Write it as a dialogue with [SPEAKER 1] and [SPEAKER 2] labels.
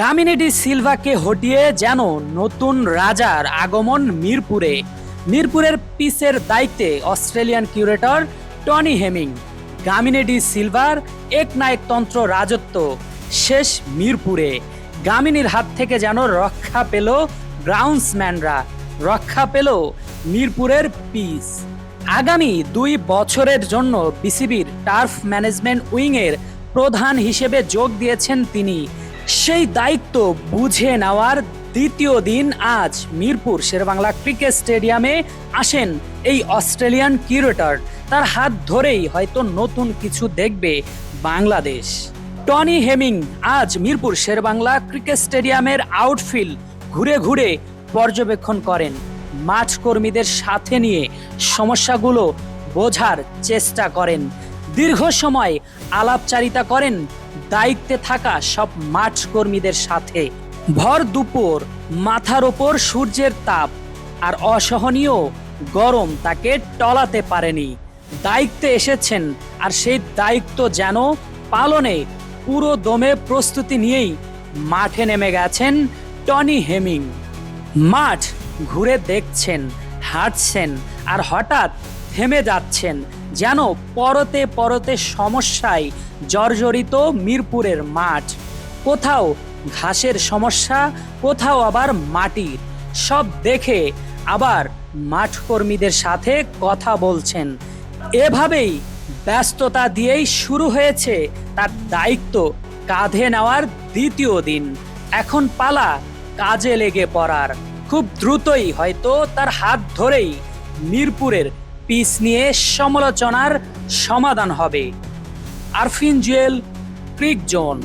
[SPEAKER 1] কামিনেডি সিলভাকে হটিয়ে যেন নতুন রাজার আগমন মিরপুরে। মিরপুরের পিসের দায়িত্বে Australian curator Tony Hemming Gamini de silver এক নায়কতন্ত্র রাজত্ব শেষ মিরপুরে। গামিনীর হাত থেকে যেন রক্ষা পেল গ্রাউন্ডসম্যানরা, রক্ষা পেল মিরপুরের পিস। আগামী দুই বছরের জন্য বিসিবির টার্ফ ম্যানেজমেন্ট উইংয়ের প্রধান হিসেবে যোগ দিয়েছেন তিনি। সেই দায়িত্ব বুঝে নেওয়ার দ্বিতীয় দিন আজ মিরপুর শেরবাংলা ক্রিকেট স্টেডিয়ামে আসেন এই অস্ট্রেলিয়ান কিউরেটর। তার হাত ধরেই হয়তো নতুন কিছু দেখবে বাংলাদেশ। টনি হেমিং আজ মিরপুর শেরবাংলা ক্রিকেট স্টেডিয়ামের আউটফিল্ড ঘুরে ঘুরে পর্যবেক্ষণ করেন। মাঠ কর্মীদের সাথে নিয়ে সমস্যাগুলো বোঝার চেষ্টা করেন। দীর্ঘ সময় আলাপচারিতা করেন দায়িত্বে থাকা সব মাঠ কর্মীদের সাথে। ভর দুপুর, মাথার ওপর সূর্যের তাপ, আর অসহনীয় গরম তাকে টলাতে পারেনি। দায়িত্বে এসেছেন, আর সেই দায়িত্ব যেন পালনে পুরো দমে প্রস্তুতি নিয়েই মাঠে নেমে গেছেন টনি হেমিং। মাঠ ঘুরে দেখছেন, হাঁটছেন, আর হঠাৎ থেমে যাচ্ছেন, যেন পরতে পরতে সমস্যায় জর্জরিত মিরপুরের মাঠ। কোথাও ঘাসের সমস্যা, কোথাও আবার মাটির সব দেখে আবার মাঠ কর্মীদের সাথে কথা বলছেন। এভাবেই ব্যস্ততা দিয়েই শুরু হয়েছে তার দায়িত্ব কাঁধে নেওয়ার দ্বিতীয় দিন। এখন পালা কাজে লেগে পড়ার। খুব দ্রুতই হয়তো তার হাত ধরেই মিরপুরের পিস নিয়ে সমালোচনার সমাধান হবে। Arfin Jewel cric zone.